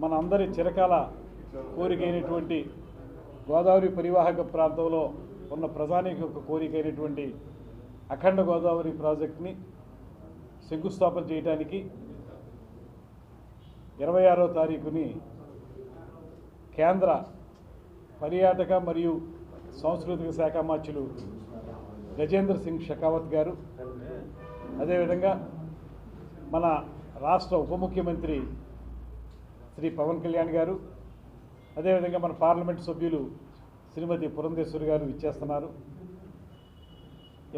మన అందరి చిరకాల కోరికైనటువంటి గోదావరి పరివాహక ప్రాంతంలో ఉన్న ప్రజానికి ఒక కోరికైనటువంటి అఖండ గోదావరి ప్రాజెక్ట్ని శంకుస్థాపన చేయడానికి ఇరవై ఆరో తారీఖుని కేంద్ర పర్యాటక మరియు సాంస్కృతిక శాఖ మార్చులు గజేంద్ర సింగ్ షెకావత్ గారు. అదేవిధంగా మన రాష్ట్ర ఉప ముఖ్యమంత్రి శ్రీ పవన్ కళ్యాణ్ గారు అదేవిధంగా మన పార్లమెంట్ సభ్యులు శ్రీమతి పురంధేశ్వరి గారు ఇచ్చేస్తున్నారు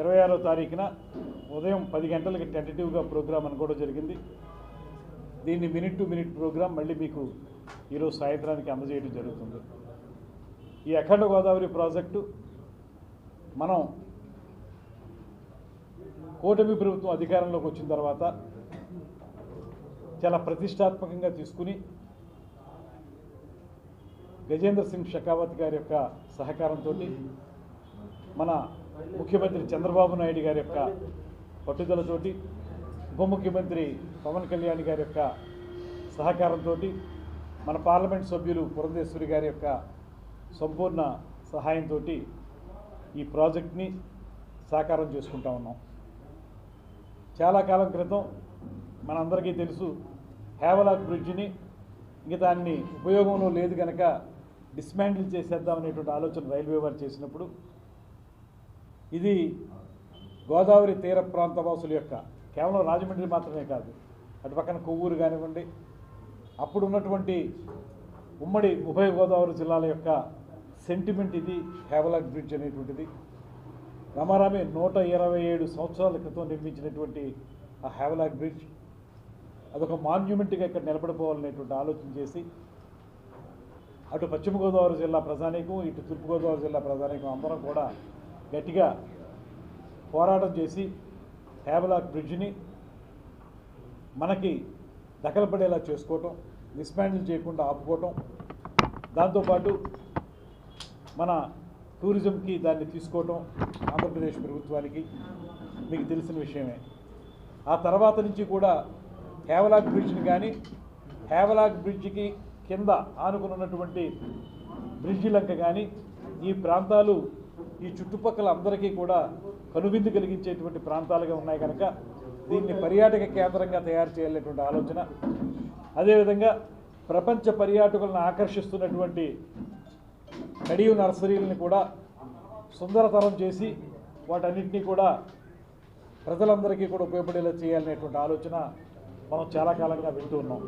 ఇరవై ఆరో తారీఖున ఉదయం పది గంటలకి టెంటేటివ్గా ప్రోగ్రాం అనుకోవడం జరిగింది. దీన్ని మినిట్ టు మినిట్ ప్రోగ్రాం మళ్ళీ మీకు ఈరోజు సాయంత్రానికి అందజేయడం జరుగుతుంది. ఈ అఖండ గోదావరి ప్రాజెక్టు మనం కూటమి ప్రభుత్వం అధికారంలోకి వచ్చిన తర్వాత చాలా ప్రతిష్టాత్మకంగా తీసుకుని గజేంద్ర సింగ్ షెకావత్ గారి యొక్క సహకారంతో మన ముఖ్యమంత్రి చంద్రబాబు నాయుడు గారి యొక్క పట్టుదలతోటి ఉప ముఖ్యమంత్రి పవన్ కళ్యాణ్ గారి యొక్క సహకారంతో మన పార్లమెంట్ సభ్యులు పురంధేశ్వరి గారి యొక్క సంపూర్ణ సహాయంతో ఈ ప్రాజెక్ట్ని సాకారం చేసుకుంటా ఉన్నాం. చాలా కాలం క్రితం మనందరికీ తెలుసు హేవలాక్ బ్రిడ్జిని ఇంక దాన్ని ఉపయోగంలో లేదు కనుక డిస్మాండిల్ చేసేద్దాం అనేటువంటి ఆలోచన రైల్వే వారు చేసినప్పుడు ఇది గోదావరి తీర ప్రాంత వాసుల యొక్క కేవలం రాజమండ్రి మాత్రమే కాదు అటు పక్కన కొవ్వూరు కానివ్వండి అప్పుడు ఉన్నటువంటి ఉమ్మడి ఉభయ గోదావరి జిల్లాల యొక్క సెంటిమెంట్ ఇది హేవలాక్ బ్రిడ్జ్ అనేటువంటిది. రమారామే నూట ఇరవై ఏడు సంవత్సరాల క్రితం నిర్మించినటువంటి ఆ హేవలాక్ బ్రిడ్జ్ అదొక మాన్యుమెంట్గా ఇక్కడ నిలబడిపోవాలనేటువంటి ఆలోచన చేసి అటు పశ్చిమ గోదావరి జిల్లా ప్రజానీకం ఇటు తూర్పుగోదావరి జిల్లా ప్రజానీకం అందరం కూడా గట్టిగా పోరాటం చేసి హేవలాక్ బ్రిడ్జిని మనకి దఖలపడేలా చేసుకోవటం మిస్మాండిల్ చేయకుండా ఆపుకోవటం దాంతోపాటు మన టూరిజంకి దాన్ని తీసుకోవటం ఆంధ్రప్రదేశ్ ప్రభుత్వానికి మీకు తెలిసిన విషయమే. ఆ తర్వాత నుంచి కూడా హేవలాక్ బ్రిడ్జ్ని కానీ హేవలాక్ బ్రిడ్జికి కింద ఆనుకుని ఉన్నటువంటి బ్రిడ్జి లంక కానీ ఈ ప్రాంతాలు ఈ చుట్టుపక్కల అందరికీ కూడా కనువిందు కలిగించేటువంటి ప్రాంతాలుగా ఉన్నాయి కనుక దీన్ని పర్యాటక కేంద్రంగా తయారు చేయాలనేటువంటి ఆలోచన. అదేవిధంగా ప్రపంచ పర్యాటకులను ఆకర్షిస్తున్నటువంటి కడియు నర్సరీలని కూడా సుందరతరం చేసి వాటన్నింటినీ కూడా ప్రజలందరికీ కూడా ఉపయోగపడేలా చేయాలనేటువంటి ఆలోచన మనం చాలా కాలంగా వింటూ ఉన్నాం.